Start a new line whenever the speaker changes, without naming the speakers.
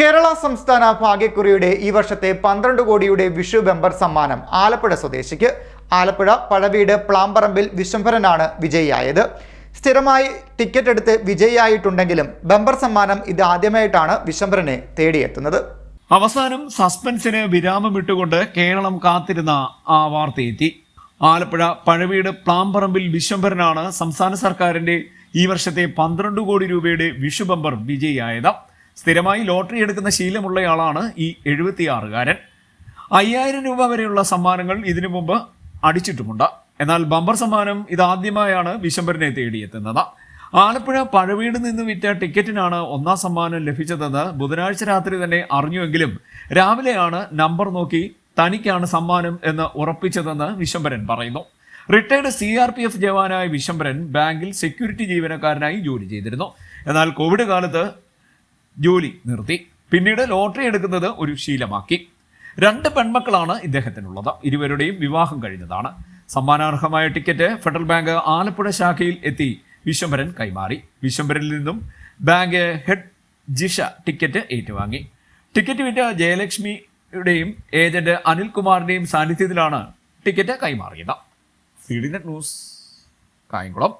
കേരള സംസ്ഥാന ഭാഗ്യക്കുറിയുടെ ഈ വർഷത്തെ പന്ത്രണ്ട് കോടിയുടെ വിഷു ബെമ്പർ സമ്മാനം ആലപ്പുഴ സ്വദേശിക്ക്. ആലപ്പുഴ പഴവീട് പ്ലാമ്പറമ്പിൽ വിശ്വംഭരനാണ് വിജയിയായത്. സ്ഥിരമായി ടിക്കറ്റ് എടുത്ത് വിജയിയായിട്ടുണ്ടെങ്കിലും ബെമ്പർ സമ്മാനം ഇത് ആദ്യമായിട്ടാണ് വിശ്വംഭരനെ തേടിയെത്തുന്നത്.
അവസാനം സസ്പെൻസിന് വിരാമമിട്ടുകൊണ്ട് കേരളം കാത്തിരുന്ന ആ വാർത്തയെത്തി. ആലപ്പുഴ പഴവീട് പ്ലാമ്പറമ്പിൽ വിശ്വംഭരനാണ് സംസ്ഥാന സർക്കാരിന്റെ ഈ വർഷത്തെ പന്ത്രണ്ട് കോടി രൂപയുടെ വിഷു ബമ്പർ വിജയിയായത്. സ്ഥിരമായി ലോട്ടറി എടുക്കുന്ന ശീലമുള്ളയാളാണ് ഈ എഴുപത്തിയാറുകാരൻ. അയ്യായിരം രൂപ വരെയുള്ള സമ്മാനങ്ങൾ ഇതിനു മുമ്പ് അടിച്ചിട്ടുമുണ്ട്. എന്നാൽ ബമ്പർ സമ്മാനം ഇതാദ്യമായാണ് വിശംബരനെ തേടിയെത്തുന്നത്. ആലപ്പുഴ പഴവീട് നിന്ന് വിറ്റ ടിക്കറ്റിനാണ് ഒന്നാം സമ്മാനം ലഭിച്ചതെന്ന് ബുധനാഴ്ച രാത്രി തന്നെ അറിഞ്ഞുവെങ്കിലും രാവിലെയാണ് നമ്പർ നോക്കി തനിക്കാണ് സമ്മാനം എന്ന് ഉറപ്പിച്ചതെന്ന് വിശംബരൻ പറയുന്നു. Retired C R P F ജവാനായ Vishambaran ബാങ്കിൽ സെക്യൂരിറ്റി ജീവനക്കാരനായി ജോലി ചെയ്തിരുന്നു. എന്നാൽ കോവിഡ് കാലത്ത് ജോലി നിർത്തി. പിന്നീട് ലോട്ടറി എടുക്കുന്നത് ഒരു ശീലമാക്കി. രണ്ട് പെൺമക്കളാണ് ഇദ്ദേഹത്തിനുള്ളത്. ഇരുവരുടെയും വിവാഹം കഴിഞ്ഞതാണ്. സമ്മാനാർഹമായ ടിക്കറ്റ് ഫെഡറൽ ബാങ്ക് ആലപ്പുഴ ശാഖയിൽ എത്തി വിശ്വംഭരൻ കൈമാറി. വിശ്വംഭരനിൽ നിന്നും ബാങ്ക് ഹെഡ് ജിഷ ടിക്കറ്റ് ഏറ്റുവാങ്ങി. ടിക്കറ്റ് വിറ്റ ജയലക്ഷ്മിയുടെയും ഏജന്റ് അനിൽകുമാറിന്റെയും സാന്നിധ്യത്തിലാണ് ടിക്കറ്റ് കൈമാറിയത്. C D net news Kayamkulam.